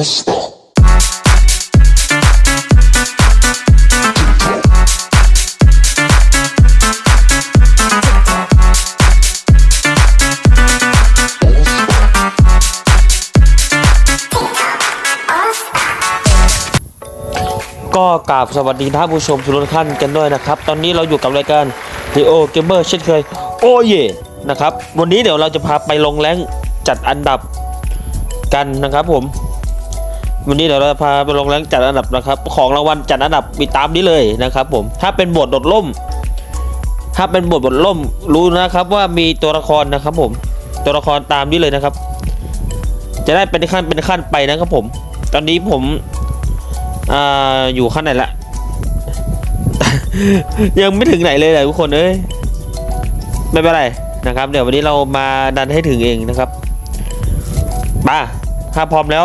Basta. ก็กราบสวัสดีท่านผู้ชมทุกท่านกันด้วยนะครับ ตอนนี้เราอยู่กับรายการ The O Gamer เช่นเคย โอ้เย่นะครับ วันนี้เดี๋ยวเราจะพาไปลงแรงจัดอันดับกันนะครับผม วันนี้เดี๋ยวเราจะพาไปลงแรงจัดอันดับนะครับ ของรางวัลจัดอันดับมีตามนี้เลยนะครับ ผมถ้าเป็นบทดดล่ม ถ้าเป็นบทบทล่มรู้นะครับ ว่ามีตัวละครนะครับ ผม ตัวละครตามนี้เลยนะครับ จะได้เป็นขั้นเป็นขั้นไปนะครับผม ตอนนี้ผมอ่าอยู่ขั้นไหนละยังไม่ถึงไหนเลยเลยทุกคนเอ้ยไม่เป็นไรนะครับ เดี๋ยววันนี้เรามาดันให้ถึงเองนะครับมาถ้าพร้อมแล้ว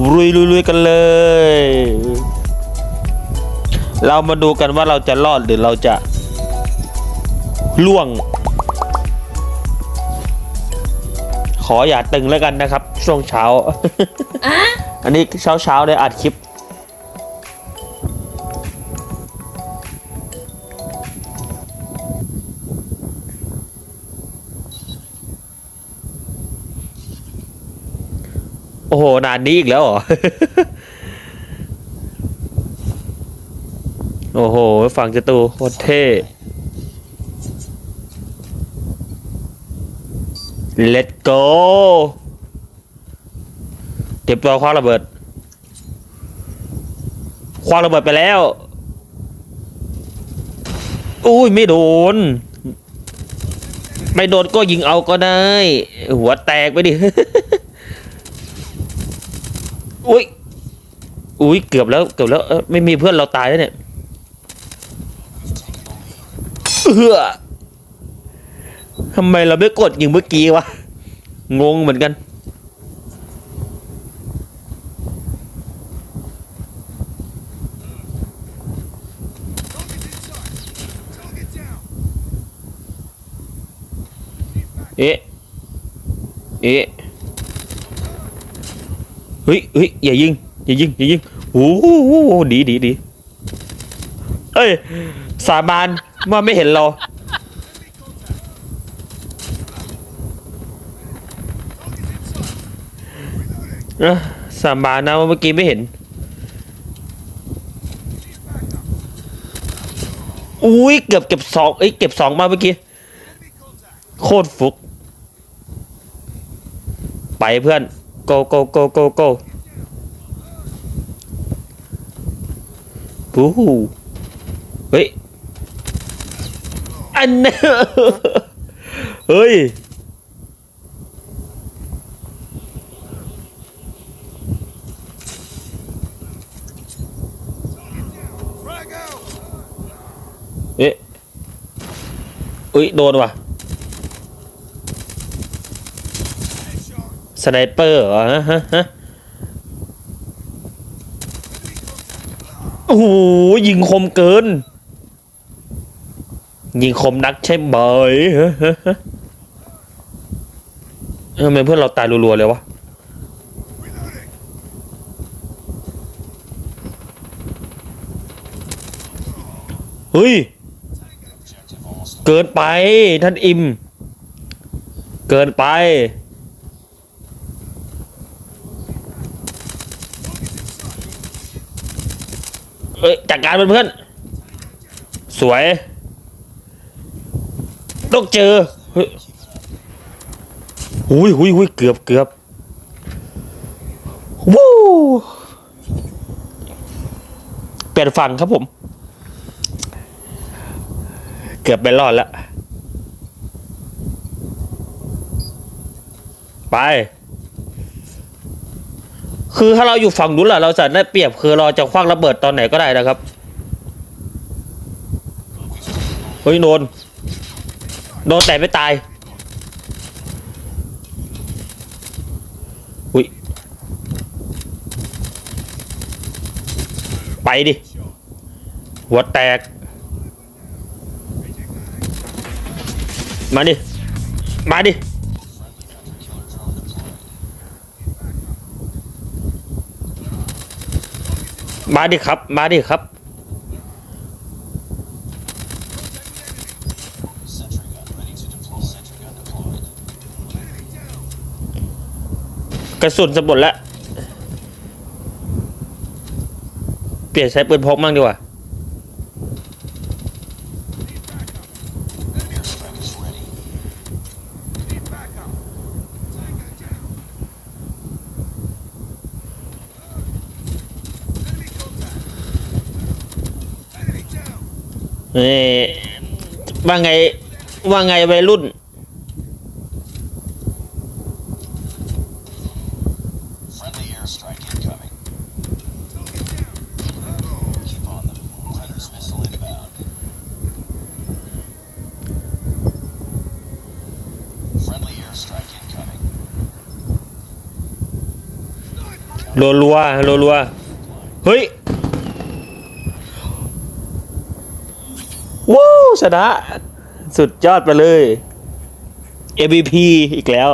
ลุยลุยลุยกันเลย เรามาดูกันว่าเราจะรอดหรือเราจะล่วง ขออย่าตึงแล้วกันนะครับ ช่วงเช้า อันนี้เช้าเช้าๆได้อัดคลิป อ้โห นานนี้อีกแล้วเหรอ โอ้โห ฝั่งจตูโคตรเท่ Let's go เก็บตัวคว้าระเบิด คว้าระเบิดไปแล้ว อุ้ย ไม่โดน ไม่โดนก็ยิงเอาก็ได้ หัวแตกไปดิ อุ้ยอุ้ยเกือบแล้วเกือบแล้วเอไม่มีเพื่อนเราตายแล้วเนี่ยเออทำไมเราไม่กดยิงเมื่อกี้วะงงเหมือนกันเอ๊ะ เอ๊ะ เฮ้ยเฮ้ยอย่ายิงอย่ายิงอย่ายิงโอ้โหดีดีดีเอ้ย สาบานว่าไม่เห็นเราเออสาบานนะว่าเมื่อกี้ไม่เห็น อุ้ยเกือบเก็บสองเอ้ยเก็บสองมาเมื่อกี้ โคตรฟุก ไปเพื่อน go go go go go ปูหูเฮ้ยอันนั้นเฮ้ย เอ๊ะเอ้ย โดนว่ะ สไนเปอร์เหรอฮะฮะฮะโอ้โหยิงคมเกิน ยิงคมนักใช่ไหมฮะฮะฮะเออทำไมเพื่อนเราตายรัวๆเลยวะเฮ้ย เกินไปท่านอิม เกินไป เอ้ยจัดการมันเพื่อน สวยต้องเจอเฮ้ยหุยหุยหุยเกือบเกือบวู้เปลี่ยนฝั่งครับผม เกือบไปรอดแล้ว ไป คือถ้าเราอยู่ฝั่งนู้นล่ะเราจะได้เปรียบคือเราจะคว้างระเบิดตอนไหนก็ได้นะครับ เฮ้ยโดนโดนแต่ไม่ตาย อุ้ย ไปดิ หัวแตก มาดิ มาดิ มาดิครับ มาดิครับ กระสุนจะหมดแล้ว เปลี่ยนใช้ปืนพกมั่งดีกว่า เอ้ยว่าไงว่าไงวัยรุ่น Friendly airstrike incoming. Keep on them. Predator's missile inbound. Friendly airstrike incoming. รัวรัวรัวรัวๆเฮ้ย ว้าว ชนะ สุดยอดไปเลย MVP อีกแล้ว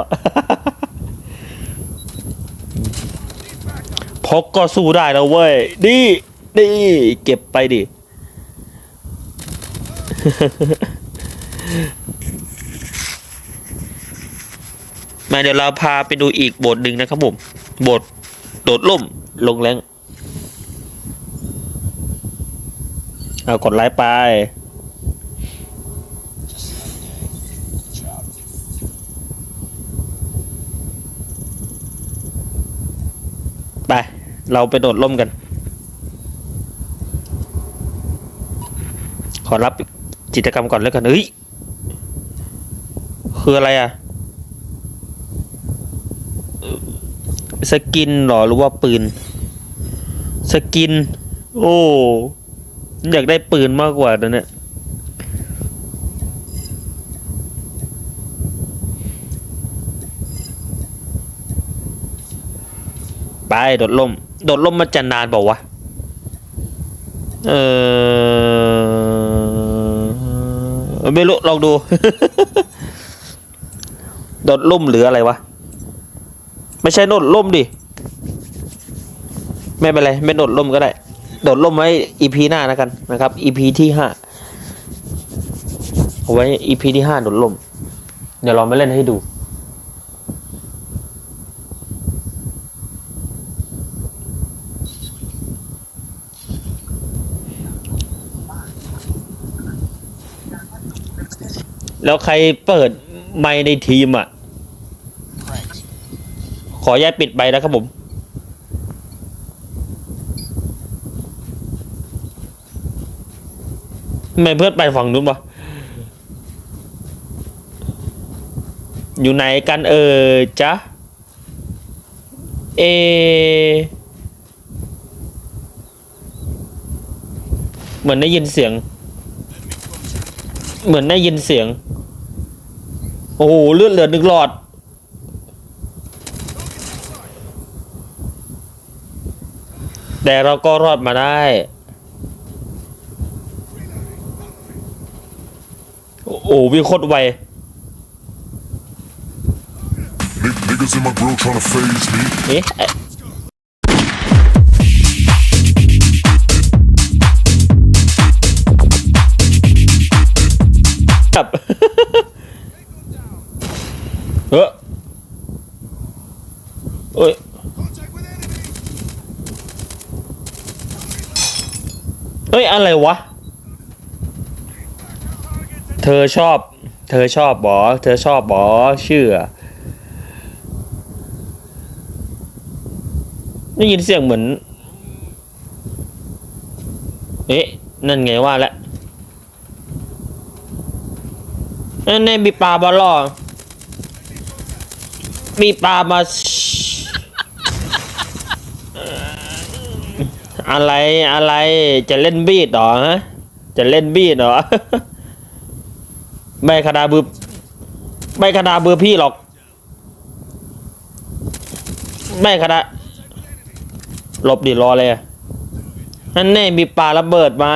พกก็สู้ได้แล้วเว้ยนี่นี่เก็บไปดิ มาเดี๋ยวเราพาไปดูอีกบทหนึ่งนะครับผมบทโดดล่มลงแรงเอากดไลค์ไป เราไปโดดล่มกัน ขอรับกิจกรรมก่อนแล้วกันเฮ้ย คืออะไรอะเอ่อสกินหรอหรือว่าปืน สกิน โอ้อยากได้ปืนมากกว่าตอนเนี้ยไปโดดล่ม โดดล่มมันจะนานเปล่าวะ เออไม่รู้ลองดู โดดล่มหรืออะไรวะ ไม่ใช่โดดล่มดิ ไม่เป็นไร ไม่โดดล่มก็ได้ โดดล่มไว้ EP หน้าแล้วกันนะครับ EP ที่ห้าเอาไว้ EP ที่ห้าโดดล่ม เดี๋ยวเรามาเล่นให้ดู แล้วใครเปิดไมค์ในทีมอะ ขออนุญาตปิดไปนะครับผม ไมเพื่อนไปฝั่งนู้นวะอยู่ไหนกันเออจ๊ะ เอ เหมือนได้ยินเสียง เหมือนได้ยินเสียง โอ้โหเลือดเหลือหนึ่งหลอด แต่เราก็รอดมาได้ โอ้โหวิ่งโคตรไว Nigg- Niggas in my grill tryna phase me. เฮ้ยอะไรวะ เธอชอบ เธอชอบบอเธอชอบบอเชื่อได้ยินเสียงเหมือน เอ๊ะ นั่นไงว่าแล้วนั่นไงมีปลาบอลล่อมีปลามา อะไรอะไรจะเล่นบีดหรอฮะจะเล่นบีดหรอไม่ขนาดบือไม่ขนาดบือพี่หรอก ไม่ขนาดหลบดิรอเลยอะนั่นแน่มีปลาระเบิดมา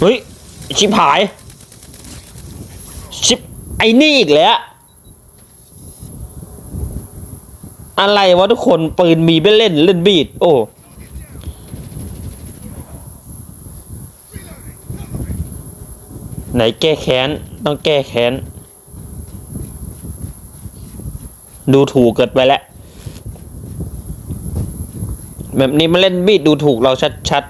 เฮ้ย ชิบหาย ไอ้นี่อีกแล้ว อะไรวะทุกคนปืนมีไม่เล่นเล่นบีด โอ้ไหนแก้แค้น ต้องแก้แค้น ดูถูกเกิดไปแล้ว แบบนี้มาเล่นบีดดูถูกเราชัด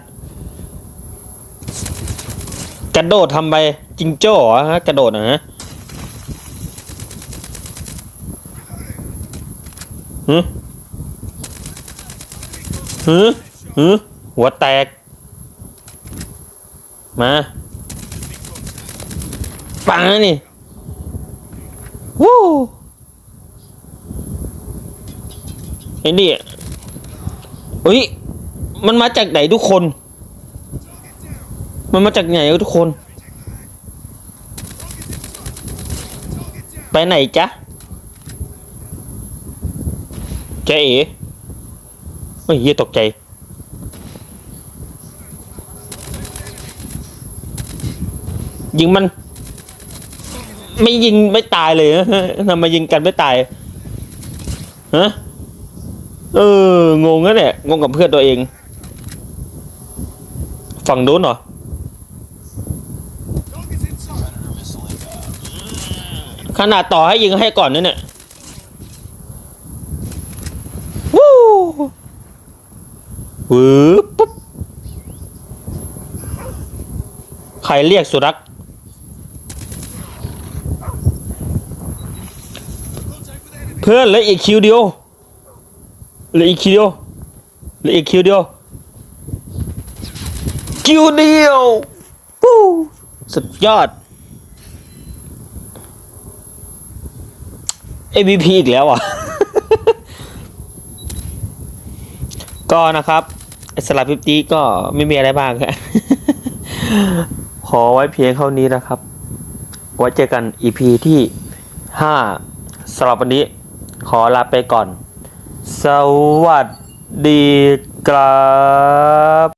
ๆ กระโดดทำไปจิงโจ้อฮะ กระโดดนะฮะ ฮึฮึฮึหัวแตก มาปังนี่วู้ไอ้นี่อุ้ย มันมาจากไหนทุกคน มันมาจากไหนทุกคน ไปไหนจ๊ะเจ๊เอ๋เฮ้ยเหี้ยตกใจ ยิงมัน ไม่ยิงไม่ตายเลยทำไมยิงกันไม่ตาย ฮะ เออ งงนะเนี่ย งงกับเพื่อนตัวเอง ฝั่งนู้นเหรอขนาดต่อให้ยิงให้ก่อนนั่นเนี่ยวู้ วืบปุ๊บใครเรียกสุรักษ์เพื่อนเหลืออีกคิวเดียวเหลืออีกคิวเดียวเหลืออีกคิวเดียวคิวเดียววู้สุดยอด MVP อีกแล้วอะ ก็นะครับ สลับพิฟตี้ก็ไม่มีอะไรบ้างครับขอไว้เพียงเท่านี้นะครับ ไว้เจอกัน EP ที่5สำหรับวันนี้ขอลาไปก่อน สวัสดีครับ